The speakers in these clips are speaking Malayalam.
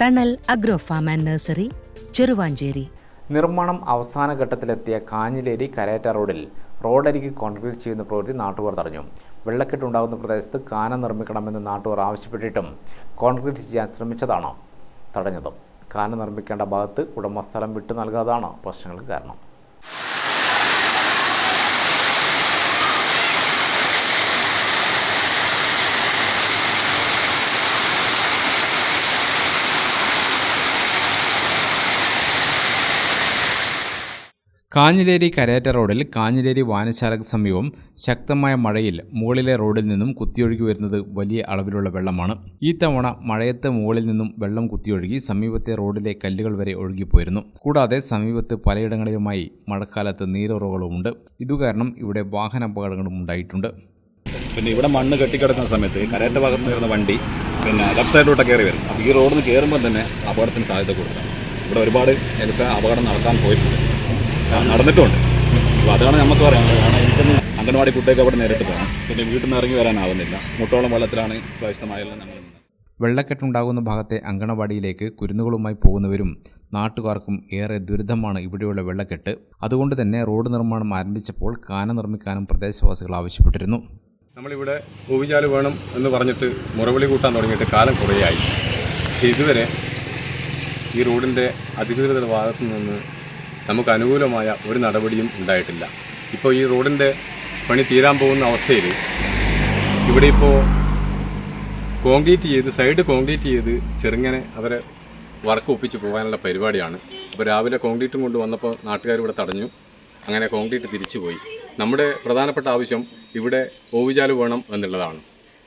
Thanal agro farm and nursery Cheruvanchery. നിർമ്മാണം അവസാന ഘട്ടത്തിലെത്തിയ കാഞ്ഞിലേരി കരേറ്റ റോഡിൽ റോഡരികി കോൺക്രീറ്റ് ചെയ്യുന്ന പ്രവൃത്തി നാട്ടുകാർ തടഞ്ഞു. വെള്ളക്കെട്ടുണ്ടാകുന്ന പ്രദേശത്ത് കാന നിർമ്മിക്കണമെന്ന് നാട്ടുകാർ ആവശ്യപ്പെട്ടിട്ടും കോൺക്രീറ്റ് ചെയ്യാൻ ശ്രമിച്ചതാണ് തടഞ്ഞത്. കാന നിർമ്മിക്കേണ്ട ഭാഗത്ത് ഉടമസ്ഥലം വിട്ടു നൽകാതാണ് പ്രശ്നങ്ങൾക്ക് കാരണം. കാഞ്ഞിലേരി കരേറ്റ റോഡിൽ കാഞ്ഞിലേരി വായനശാലയ്ക്ക് സമീപം ശക്തമായ മഴയിൽ മുകളിലെ റോഡിൽ നിന്നും കുത്തിയൊഴുകി വരുന്നത് വലിയ അളവിലുള്ള വെള്ളമാണ്. ഈ തവണ മഴയത്തെ മുകളിൽ നിന്നും വെള്ളം കുത്തിയൊഴുകി സമീപത്തെ റോഡിലെ കല്ലുകൾ വരെ ഒഴുകിപ്പോയിരുന്നു. കൂടാതെ സമീപത്ത് പലയിടങ്ങളിലുമായി മഴക്കാലത്ത് നീരുറവുകളുമുണ്ട്. ഇതുകാരണം ഇവിടെ വാഹന അപകടങ്ങളും ഉണ്ടായിട്ടുണ്ട്. പിന്നെ ഇവിടെ മണ്ണ് കെട്ടിക്കിടക്കുന്ന സമയത്ത് കരേറ്റ ഭാഗത്ത് നിന്ന് വണ്ടി പിന്നെ ലെഫ്റ്റ് സൈഡിലോട്ട് കയറി വരും. അപ്പോൾ ഈ റോഡിൽ നിന്ന് കയറുമ്പോൾ തന്നെ അപകടത്തിന് സാധ്യത കൂടുതലാണ്. ഇവിടെ ഒരുപാട് അപകടം നടത്താൻ പോയിട്ടുണ്ട്. ആ, നടന്നിട്ടുമുണ്ട് അപ്പോൾ അതാണ് നമുക്ക് പറയാനുള്ളത്. കാരണം എനിക്കൊന്ന് അംഗൻവാടി കുട്ടിയൊക്കെ അവിടെ നേരിട്ട് പോകണം. പിന്നെ വീട്ടിൽ നിന്ന് ഇറങ്ങി വരാനാവുന്നില്ല. മുട്ടോളം വെള്ളത്തിലാണ് പ്രവേശനമായാലും നമ്മൾ. വെള്ളക്കെട്ടുണ്ടാകുന്ന ഭാഗത്തെ അങ്കണവാടിയിലേക്ക് കുരുന്നുകളുമായി പോകുന്നവരും നാട്ടുകാർക്കും ഏറെ ദുരിതമാണ് ഇവിടെയുള്ള വെള്ളക്കെട്ട്. അതുകൊണ്ട് തന്നെ റോഡ് നിർമ്മാണം ആരംഭിച്ചപ്പോൾ കാന നിർമ്മിക്കാനും പ്രദേശവാസികൾ ആവശ്യപ്പെട്ടിരുന്നു. നമ്മളിവിടെ ഭൂവിചാൽ വേണം എന്ന് പറഞ്ഞിട്ട് മുറവിളി കൂട്ടാൻ തുടങ്ങിയിട്ട് കാലം കുറേയായി. ഇതുവരെ ഈ റോഡിന്റെ അധികൃതരുടെ ഭാഗത്തു നിന്ന് നമുക്ക് അനുകൂലമായ ഒരു നടപടിയും ഉണ്ടായിട്ടില്ല. ഇപ്പോൾ ഈ റോഡിന്റെ പണി തീരാൻ പോകുന്ന അവസ്ഥയിൽ ഇവിടെ ഇപ്പോൾ കോൺക്രീറ്റ് ചെയ്ത് സൈഡ് കോൺക്രീറ്റ് ചെയ്ത് ചെറുങ്ങനെ അവരെ വർക്ക് ഒപ്പിച്ച് പോകാനുള്ള പരിപാടിയാണ്. അപ്പോൾ രാവിലെ കോൺക്രീറ്റും കൊണ്ട് വന്നപ്പോൾ നാട്ടുകാർ ഇവിടെ തടഞ്ഞു. അങ്ങനെ കോൺക്രീറ്റ് തിരിച്ചു പോയി. നമ്മുടെ പ്രധാനപ്പെട്ട ആവശ്യം ഇവിടെ ഓവുചാൽ വേണം എന്നുള്ളതാണ്.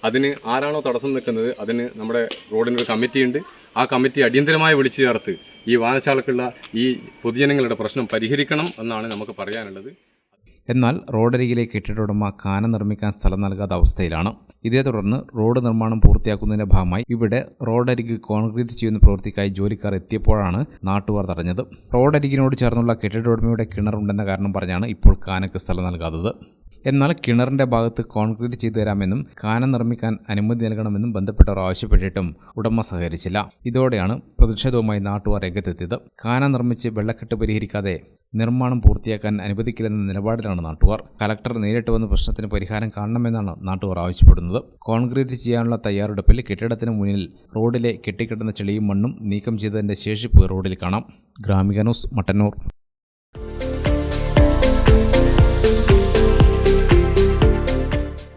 അതിന് ആരാണോ തടസ്സം നിൽക്കുന്നത് അതിന് നമ്മുടെ റോഡിനൊരു കമ്മിറ്റിയുണ്ട്. ആ കമ്മിറ്റി അടിയന്തരമായി വിളിച്ചു ചേർത്ത് ഈ വാഹനശാലക്കുള്ള ഈ പൊതുജനങ്ങളുടെ പ്രശ്നം പരിഹരിക്കണം എന്നാണ് നമുക്ക് പറയാനുള്ളത്. എന്നാൽ റോഡരികിലെ കെട്ടിടോടമ കാന നിർമ്മിക്കാൻ സ്ഥലം നൽകാത്ത അവസ്ഥയിലാണ്. ഇതേ തുടർന്ന് റോഡ് നിർമ്മാണം പൂർത്തിയാക്കുന്നതിന്റെ ഭാഗമായി ഇവിടെ റോഡരിക് കോൺക്രീറ്റ് ചെയ്യുന്ന പ്രവൃത്തിക്കായി ജോലിക്കാർ എത്തിയപ്പോഴാണ് നാട്ടുകാർ തടഞ്ഞത്. റോഡരികിനോട് ചേർന്നുള്ള കെട്ടിടോടമയുടെ കിണറുണ്ടെന്ന കാരണം പറഞ്ഞാണ് ഇപ്പോൾ കാനക്ക് സ്ഥലം നൽകാത്തത്. എന്നാൽ കിണറിന്റെ ഭാഗത്ത് കോൺക്രീറ്റ് ചെയ്തു തരാമെന്നും കാനം നിർമ്മിക്കാൻ അനുമതി നൽകണമെന്നും ബന്ധപ്പെട്ടവർ ആവശ്യപ്പെട്ടിട്ടും ഉടമ സഹകരിച്ചില്ല. ഇതോടെയാണ് പ്രതിഷേധവുമായി നാട്ടുകാർ രംഗത്തെത്തിയത്. കാനം നിർമ്മിച്ച് വെള്ളക്കെട്ട് പരിഹരിക്കാതെ നിർമ്മാണം പൂർത്തിയാക്കാൻ അനുവദിക്കില്ലെന്ന നിലപാടിലാണ് നാട്ടുകാർ. കലക്ടർ നേരിട്ട് വന്ന് പ്രശ്നത്തിന് പരിഹാരം കാണണമെന്നാണ് നാട്ടുകാർ ആവശ്യപ്പെടുന്നത്. കോൺക്രീറ്റ് ചെയ്യാനുള്ള തയ്യാറെടുപ്പിൽ കെട്ടിടത്തിന് മുന്നിൽ റോഡിലെ കെട്ടിക്കിടന്ന ചെളിയും മണ്ണും നീക്കം ചെയ്തതിന്റെ ശേഷിപ്പ് റോഡിൽ കാണാം. Gramika news Mattannur.